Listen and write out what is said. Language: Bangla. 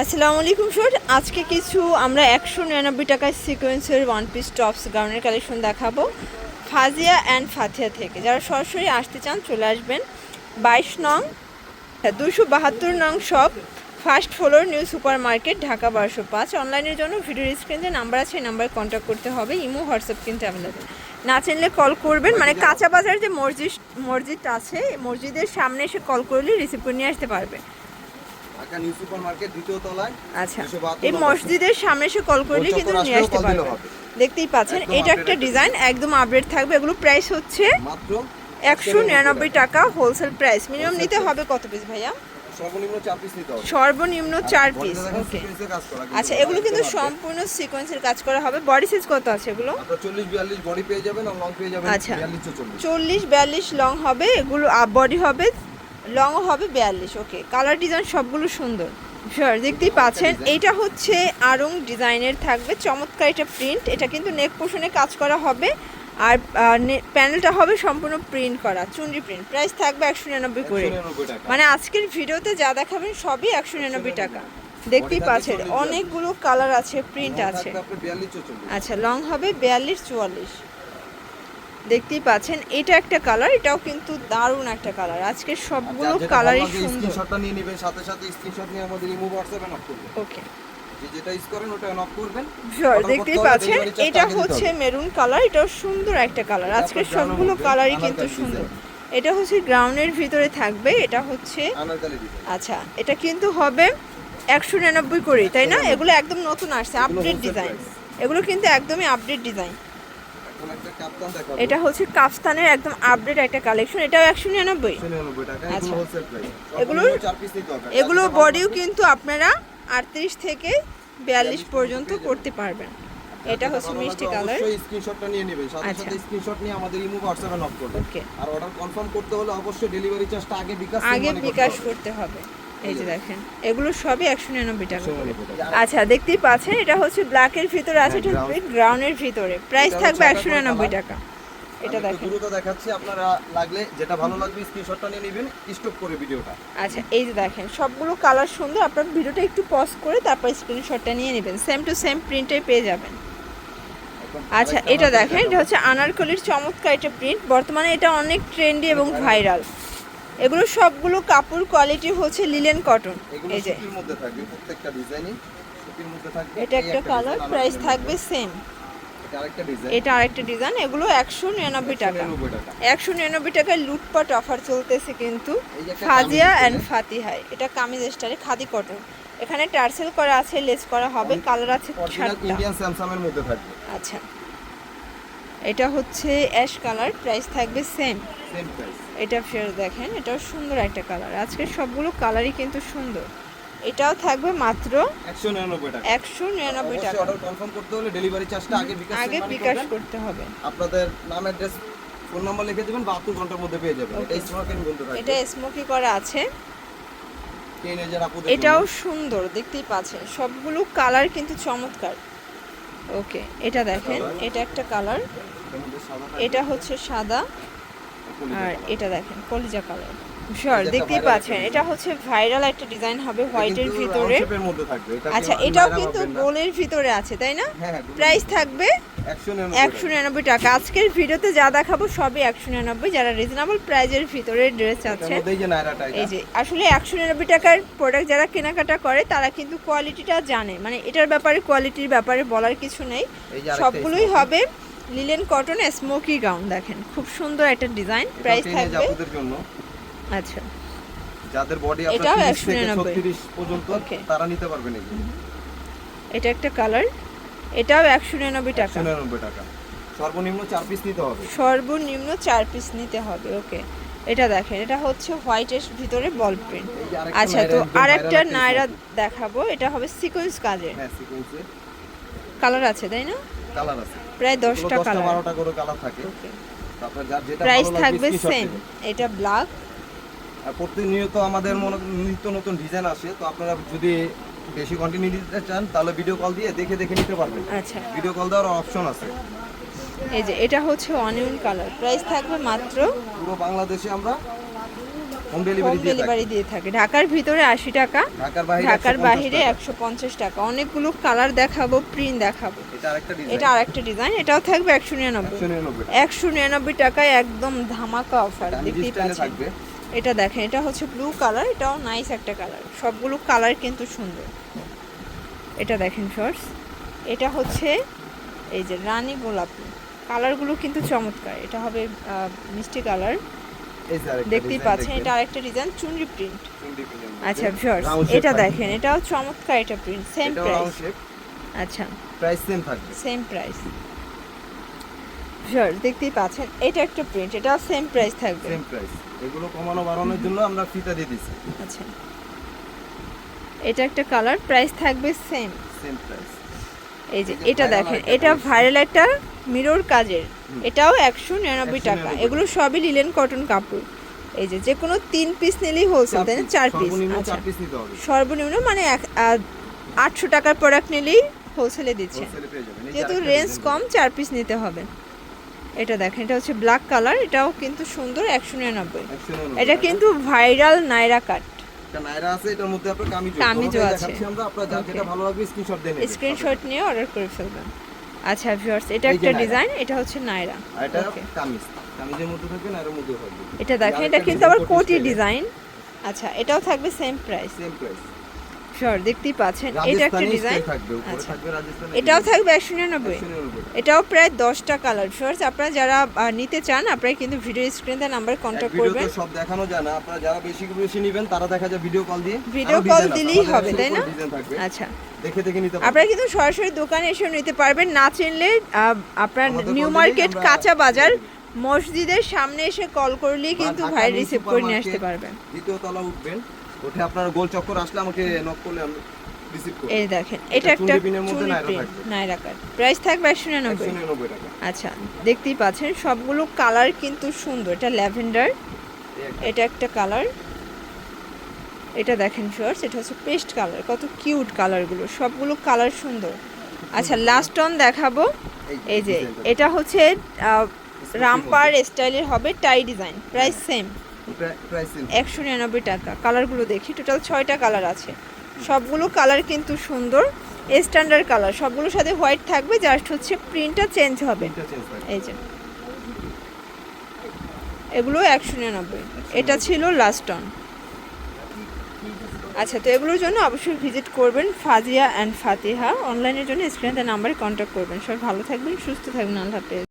আসসালামু আলাইকুম স্যার আজকে কিছু আমরা একশো নিরানব্বই টাকায় সিকোয়েন্সের ওয়ান পিস টপস গাউনের কালেকশন দেখাবো। ফাজিয়া অ্যান্ড ফাথিয়া থেকে। যারা সরাসরি আসতে চান, চলে আসবেন। বাইশ নং দুশো বাহাত্তর নং shop first floor new super market Dhaka বারোশো পাঁচ। অনলাইনের জন্য ভিডিও স্ক্রিনে নাম্বার আছে নাম্বারে কন্ট্যাক্ট করতে হবে। ইমো হোয়াটসঅ্যাপ কিন্তু অ্যাভেলেবেল না চিনলে কল করবেন। মানে কাঁচা বাজার যে মসজিদ, মসজিদটা আছে, মসজিদের সামনে এসে কল করলে করে নিয়ে আসতে পারবে। ঢাকা নিউ সুপার মার্কেট দ্বিতীয় তলায়। আচ্ছা এই মসজিদের সামনে এসে কল করলে কিন্তু নিয়ে আসতে পারবে দেখতেই পাচ্ছেন এটা একটা ডিজাইন একদম আপডেট থাকবে এগুলো প্রাইস হচ্ছে মাত্র একশো নিরানব্বই টাকা হোলসেল প্রাইস মিনিমাম নিতে হবে কত পিস ভাইয়া? সর্বনিম্ন চার পিস ওকে আচ্ছা এগুলো কিন্তু সম্পূর্ণ সিকোয়েন্সের কাজ করা হবে। বডি সাইজ কত আছে এগুলো? চল্লিশ বিয়াল্লিশ বডি পেয়ে যাবেন আর লং পেয়ে যাবেন আচ্ছা। চল্লিশ। চল্লিশ বিয়াল্লিশ লং হবে এগুলো আপ বডি হবে লংও হবে বিয়াল্লিশ ওকে কালার ডিজাইন সবগুলো সুন্দর। শিওর দেখতেই পাচ্ছেন। এইটা হচ্ছে আরং ডিজাইনের থাকবে। চমৎকার এটা প্রিন্ট এটা কিন্তু নেক পোষণে কাজ করা হবে। আর প্যানেলটা হবে সম্পূর্ণ প্রিন্ট করা চুনরি প্রিন্ট প্রাইস থাকবে একশো নিরানব্বই করে। মানে আজকের ভিডিওতে যা দেখাবেন সবই একশো নিরানব্বই টাকা। দেখতেই পাচ্ছেন অনেকগুলো কালার আছে প্রিন্ট আছে। আচ্ছা লং হবে বিয়াল্লিশ চুয়াল্লিশ। দেখতেই পাচ্ছেন এটা একটা কালার এটাও কিন্তু দারুণ একটা কালার আজকের সবগুলো কালারই সুন্দর। স্ক্রিনশটটা নিয়ে নেবেন সাথে সাথে স্ক্রিনশট নিয়ে আমাদের ইমো হোয়াটসঅ্যাপে নক করবেন। ওকে যেটা ইউজ করেন ওটা নক করবেন। শিওর দেখতেই পাচ্ছেন এটা হচ্ছে মেরুন কালার এটাও সুন্দর একটা কালারের সবগুলো কালারই কিন্তু সুন্দর। এটা হচ্ছে গ্রাউন্ডের ভিতরে থাকবে এটা হচ্ছে আচ্ছা এটা কিন্তু হবে একশো নিরানব্বই করে তাই না? এগুলো একদম নতুন আসছে আপডেট ডিজাইন এগুলো কিন্তু একদমই আপডেট ডিজাইন এখন একটা কাপ্তান দেখাবো এটা হচ্ছে কাফস্তানের একদম আপডেট একটা কালেকশন এটাও একশো নিরানব্বই। 199 টাকা আচ্ছা। এগুলো এগুলোর- বডিও কিন্তু আপনারা আটত্রিশ থেকে বিয়াল্লিশ পর্যন্ত করতে পারবেন। এটা হচ্ছে মিষ্টি কালার স্ক্রিনশটটা নিয়ে নেবেন সাথে আচ্ছা। সাথে স্ক্রিনশট নিয়ে আমাদের ইমো হোয়াটসঅ্যাপে নক করবেন। ওকে আর অর্ডার কনফার্ম করতে হলে অবশ্যই ডেলিভারি চার্জটা আগে বিকাশ আগে বিকাশ করতে হবে। এই যে দেখেন এগুলো সবই একশো নিরানব্বই টাকা। করে 199 টাকা। আচ্ছা দেখতেই পাচ্ছেন এটা হচ্ছে ব্ল্যাকের ভিতরে আছে এটা গ্রাউন্ডের ভিতরে। প্রাইস থাকবে একশো নিরানব্বই টাকা। এটা দেখেন। দ্রুত দেখাচ্ছি আপনারা লাগলে যেটা ভালো লাগবে স্ক্রিনশটটা নিয়ে নেবেন স্টপ করে ভিডিওটা। আচ্ছা এই যে দেখেন সবগুলো কালার সুন্দর। আপনার ভিডিওটা একটু পজ করে তারপর স্ক্রিনশটটা নিয়ে নেবেন। সেম টু সেম প্রিন্টে পেয়ে যাবেন। আচ্ছা এটা দেখেন এটা হচ্ছে আনারকলির চমৎকার এটা প্রিন্ট বর্তমানে এটা অনেক ট্রেন্ডি এবং ভাইরাল এগুলো সবগুলো কাপড় কোয়ালিটি হচ্ছে লিলেন কটন এই যে। মধ্যে থাকবে প্রত্যেকটা ডিজাইনই সুতির মধ্যে থাকবে এটা একটা কালার প্রাইস থাকবে সেম এটা আরেকটা ডিজাইন এগুলো একশো নিরানব্বই টাকা। 199 একশো নিরানব্বই টাকায় লুটপাট অফার চলতেছে কিন্তু ফাজিয়া অ্যান্ড। ফাতিহায় এটা কামিজ স্টাইলে খাদি কটন এখানে টার্সেল করা আছে লেস করা হবে কালার আছে ইন্ডিয়ান স্যামসাং এর মধ্যে থাকবে। আচ্ছা। এটা হচ্ছে অ্যাশ কালার প্রাইস থাকবে সেম সেম প্রাইস এটা ফের দেখেন এটাও সুন্দর একটা কালার আজকে সবগুলো কালারই কিন্তু সুন্দর। এটাও থাকবে মাত্র 199 টাকা। একশো নিরানব্বই টাকা। অর্ডার কনফার্ম করতে হলে ডেলিভারি চার্জটা আগে বিকাশ আগে বিকাশ করতে হবে। আপনাদের নাম অ্যাড্রেস ফোন নাম্বার লিখে দিবেন 72 ঘণ্টার মধ্যে পেয়ে যাবেন। এটা এন্ড বলতে এটা থাকবে। স্মোকি করা আছে। এটাও সুন্দর দেখতেই পাচ্ছেন। সবগুলো কালার কিন্তু চমৎকার। ওকে এটা দেখেন এটা একটা কালার এটা হচ্ছে সাদা। আর। এটা দেখেন কলিজা কালার শিওর দেখতেই পাচ্ছেন। এটা হচ্ছে ভাইরাল একটা ডিজাইন হবে হোয়াইটের ভিতরে। আচ্ছা এটাও কিন্তু গোলের ভিতরে আছে তাই না? হ্যাঁ হ্যাঁ প্রাইস থাকবে 199 একশো নিরানব্বই টাকা। আজকের ভিডিওতে যা দেখাবো সবই একশো নিরানব্বই। যারা রিজনেবল প্রাইজের ভিতরে ড্রেস আছে এই যে আসলে একশো নিরানব্বই টাকার প্রোডাক্ট যারা কেনাকাটা করে তারা কিন্তু কোয়ালিটিটা জানে। মানে এটার ব্যাপারে কোয়ালিটির ব্যাপারে বলার কিছু নেই। সবগুলোই হবে লিলেন কটন স্মোকি গাউন দেখেন। খুব সুন্দর একটা ডিজাইন প্রাইস থাকবে আপুদের জন্য। আচ্ছা। যাদের বডি আপনার 30 থেকে 36 পর্যন্ত তারা নিতে পারবেন এগুলো। এটা একটা কালার এটাও একশো নিরানব্বই টাকা। 199 টাকা। সর্বনিম্ন 4 পিস নিতে হবে। সর্বনিম্ন চার পিস নিতে হবে ওকে এটা দেখেন এটা হচ্ছে হোয়াইটের ভিতরে বল প্রিন্ট আচ্ছা তো আরেকটা একটা নায়রা দেখাবো এটা হবে সিকোয়েন্স কাজের। হ্যাঁ সিকোয়েন্সে কালার আছে তাই না? কালার আছে। প্রায় দশটা 10টা কালার 12টা করে কালার থাকে। তারপর যার যেটা প্রাইস থাকবে সেম এটা ব্ল্যাক আর প্রতিনিয়ত আমাদের মনে নিত্য নতুন ডিজাইন আসে তো আপনারা যদি বেশি কন্টিনিউ নিতে চান তাহলে ভিডিও কল দিয়ে দেখে দেখে নিতে পারবেন। আচ্ছা। ভিডিও কল দেওয়ার অপশন আছে। এই যে এটা হচ্ছে অনিয়ন কালার প্রাইস থাকবে মাত্র পুরো বাংলাদেশে আমরা হোম ডেলিভারি দিয়ে থাকি। ঢাকার ভিতরে আশি টাকা ঢাকার বাইরে ঢাকার 150 বাইরে টাকা। একশো পঞ্চাশ টাকা। অনেকগুলো কালার দেখাবো প্রিন্ট দেখাবো। এটা আরেকটা ডিজাইন এটাও থাকবে একশো নিরানব্বই। 199 একশো নিরানব্বই টাকায় একদম ধামাকা অফার এটা দেখতেই পাচ্ছেন। এটা দেখেন এটা হচ্ছে ব্লু কালার এটাও নাইস একটা কালার সবগুলো কালার কিন্তু সুন্দর। এটা দেখেন শর্টস এটা হচ্ছে এই যে রানী গোলাপি। কালারগুলো কিন্তু চমৎকার। এটা হবে মিষ্টি কালার দেখতেই পাচ্ছেন এটা আরেকটা ডিজাইন চুনরি প্রিন্ট। আচ্ছা shape এটা দেখেন এটাও চমৎকার এটা প্রিন্ট সেম প্রাইস আচ্ছা। প্রাইস সেম থাকবে। সেম প্রাইস শর্টস দেখতেই পাচ্ছেন এটা একটা প্রিন্ট এটাও সেম প্রাইস থাকবে। সেম প্রাইস এগুলো কমানো বাড়ানোর জন্য আমরা ফিতা দিয়ে দিচ্ছি আচ্ছা। এটা একটা কালার প্রাইস থাকবে সেম সেম প্রাইস এই যে এটা দেখেন এটা ভাইরাল একটা মিরর কাজের। এটাও একশো নিরানব্বই টাকা। এগুলো সবই লিলেন কটন কাপড়। এই যে যে কোনো তিন পিস নিলেই হোলসেল তাই না? চার পিস সর্বনিম্ন আচ্ছা। সর্বনিম্ন মানে এক আটশো টাকার প্রোডাক্ট নিলেই হোলসেলে দিচ্ছে যেহেতু রেঞ্জ কম চার পিস নিতে হবে। এটা দেখেন এটা হচ্ছে ব্ল্যাক কালার এটাও কিন্তু সুন্দর একশো নিরানব্বই। এটা কিন্তু ভাইরাল নাইরা কাট একটা নায়রা আছে এটার মধ্যে আপনার কামিজও দোনোটাই আছে। আমরা আপনার যেটা ভালো লাগবে স্ক্রিনশট দেন স্ক্রিনশট নিয়ে অর্ডার করে ফেলবেন। আচ্ছা ভিউয়ার্স এটা একটা ডিজাইন এটা হচ্ছে নাইরা এটা কামিজ। কামিজের মধ্যে থাকবে নায়রার মধ্যে থাকবে। এটা দেখেন এটা কিন্তু আবার কোটি ডিজাইন আচ্ছা এটাও থাকবে same price same price sure দেখতেই পাচ্ছেন। এটা একটা ডিজাইন আচ্ছা। এটাও থাকবে একশো নিরানব্বই। এটাও প্রায় দশটা কালার শিওর আপনারা যারা নিতে চান আপনারা কিন্তু ভিডিও স্ক্রিনে নাম্বার কন্ট্যাক্ট করবেন। সব দেখানো যায় না। আপনারা যারা বেশি বেশি নেবেন তারা দেখা যায় ভিডিও কল দিয়ে design আছে, দিলেই হবে, তাই না? আচ্ছা। দেখে দেখে নিতে আপনারা কিন্তু সরাসরি দোকানে এসেও নিতে পারবেন। না চিনলে আপনার নিউ মার্কেট কাঁচা বাজার মসজিদের সামনে এসে কল করলেই কিন্তু ভাই রিসিভ করে নিয়ে আসতে পারবেন। দ্বিতীয় তলা উঠবেন। উঠে আপনার গোল চক্কর আসলে আমাকে নক করলে আমি এই দেখেন এটা একটা। নাইরা কাট। প্রাইস থাকবে একশো নিরানব্বই। আচ্ছা দেখতেই পাচ্ছেন সবগুলো কালার কিন্তু সুন্দর। এটা ল্যাভেন্ডার এটা একটা কালার এটা দেখেন শর্টস এটা হচ্ছে পেস্ট কালার কত কিউট কালারগুলো সবগুলো কালার সুন্দর। আচ্ছা লাস্ট অন দেখাবো। এই যে এটা হচ্ছে রামপার স্টাইলের হবে টাই ডিজাইন প্রাইস সেম একশো নিরানব্বই টাকা। কালারগুলো দেখি। টোটাল ছয়টা কালার আছে। সবগুলো কালার কিন্তু সুন্দর। স্ট্যান্ডার্ড কালার সবগুলোর সাথে হোয়াইট থাকবে। জাস্ট হচ্ছে প্রিন্টটা চেঞ্জ হবে। এই যে। এগুলো একশো নিরানব্বই। এটা ছিল লাস্ট অন আচ্ছা তো এগুলোর জন্য অবশ্যই ভিজিট করবেন ফাজিয়া অ্যান্ড ফাতিহা। অনলাইনের জন্য স্ক্রিনে নাম্বারে কন্ট্যাক্ট করবেন। সবাই ভালো থাকবেন সুস্থ থাকবেন। আল্লাহ হাফেজ।